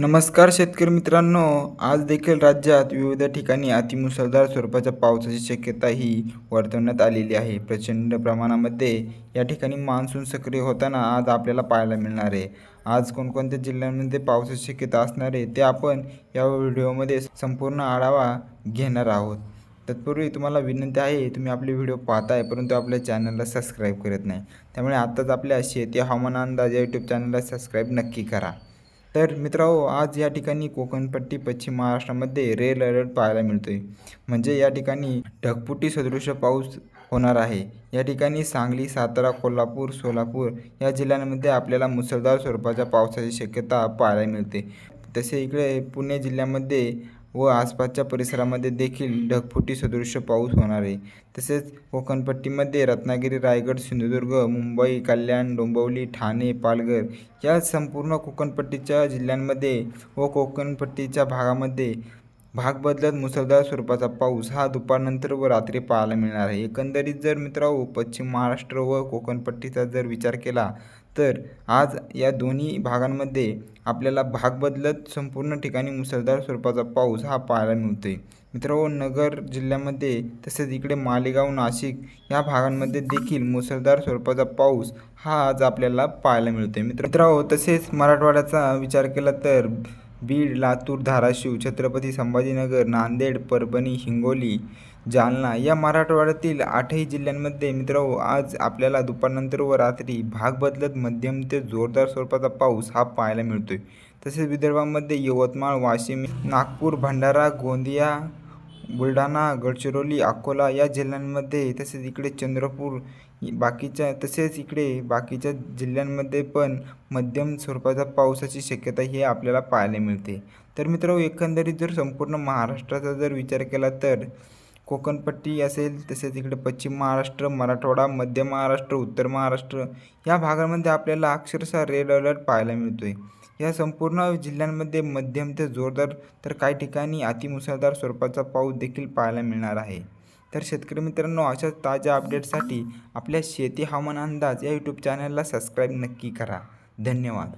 नमस्कार शेतकरी मित्रांनो आज देखील राज्यात विविध ठिकाणी अतिमुसळधार स्वरूपाच्या पावसाची शक्यता ही वर्तवण्यात आलेली आहे. प्रचंड प्रमाणामध्ये या ठिकाणी मान्सून सक्रिय होताना आज आपल्याला पाहायला मिळणार आहे. आज कोणकोणत्या जिल्ह्यांमध्ये पावसाची शक्यता असणार आहे ते आपण या व्हिडिओमध्ये संपूर्ण आढावा घेणार आहोत. तत्पूर्वी तुम्हाला विनंती आहे तुम्ही आपले व्हिडिओ पाहताय परंतु आपल्या चॅनलला सबस्क्राईब करत नाही. त्यामुळे आत्ताच आपल्या शेती हवामान अंदाज या यूट्यूब चॅनलला सबस्क्राईब नक्की करा. तर मित्रांनो आज या ठिकाणी कोकणपट्टी पश्चिम महाराष्ट्रामध्ये रेड अलर्ट पाहायला मिळतोय. म्हणजे या ठिकाणी ढगपुटी सदृश पाऊस होणार आहे. या ठिकाणी सांगली सातारा कोल्हापूर सोलापूर या जिल्ह्यांमध्ये आपल्याला मुसळधार स्वरूपाच्या पावसाची शक्यता पाहायला मिळते. तसे इकडे पुणे जिल्ह्यामध्ये व आसपासच्या परिसरामध्ये देखील ढगफुटी सदृश पाऊस होणार आहे. तसेच कोकणपट्टीमध्ये रत्नागिरी रायगड सिंधुदुर्ग मुंबई कल्याण डोंबिवली ठाणे पालघर या संपूर्ण कोकणपट्टीच्या जिल्ह्यांमध्ये व कोकणपट्टीच्या भागामध्ये भाग बदलत मुसळधार स्वरूपाचा पाऊस हा दुपारनंतर व रात्री पाहायला मिळणार आहे. एकंदरीत जर मित्रांनो पश्चिम महाराष्ट्र व कोकणपट्टीचा जर विचार केला तर आज या दोन्ही भागांमध्ये आपल्याला भाग बदलत संपूर्ण ठिकाणी मुसळधार स्वरूपाचा पाऊस हा पाहायला मिळतोय. मित्रांनो नगर जिल्ह्यामध्ये तसेच इकडे मालेगाव नाशिक या भागांमध्ये देखील मुसळधार स्वरूपाचा पाऊस हा आज आपल्याला पाहायला मिळतोय. मित्र मित्रांनो तसेच मराठवाड्याचा विचार केला तर बीड लातूर धाराशिव छत्रपती संभाजीनगर नांदेड परभणी हिंगोली जालना या मराठवाड्यातील आठही जिल्ह्यांमध्ये मित्र आज आपल्याला दुपारनंतर व रात्री भाग बदलत मध्यम ते जोरदार स्वरूपाचा पाऊस हा पाहायला मिळतोय. तसेच विदर्भामध्ये यवतमाळ वाशिम नागपूर भंडारा गोंदिया बुलढाणा गडचिरोली अकोला या जिल्ह्यांमध्ये तसेच इकडे चंद्रपूर बाकीच्या तसेच इकडे बाकीच्या जिल्ह्यांमध्ये पण मध्यम स्वरूपाचा पावसाची शक्यता ही आपल्याला पाहायला मिळते. तर मित्रो एकंदरीत जर संपूर्ण महाराष्ट्राचा जर विचार केला तर कोकणपट्टी असेल तसेच इकडे पश्चिम महाराष्ट्र मराठवाडा मध्य महाराष्ट्र उत्तर महाराष्ट्र या भागामध्ये आपल्याला अक्षरशः रेड अलर्ट पाहायला मिळतो आहे या संपूर्ण जिल्ह्यांमध्ये मध्यम ते जोरदार तर काही ठिकाणी अतिमुसळधार स्वरूपाचा पाऊस देखील पाहायला मिळणार आहे. तर शेतकरी मित्रांनो अशाच ताज्या अपडेटसाठी आपल्या शेती हवामान अंदाज या यूट्यूब चॅनलला सबस्क्राईब नक्की करा. धन्यवाद.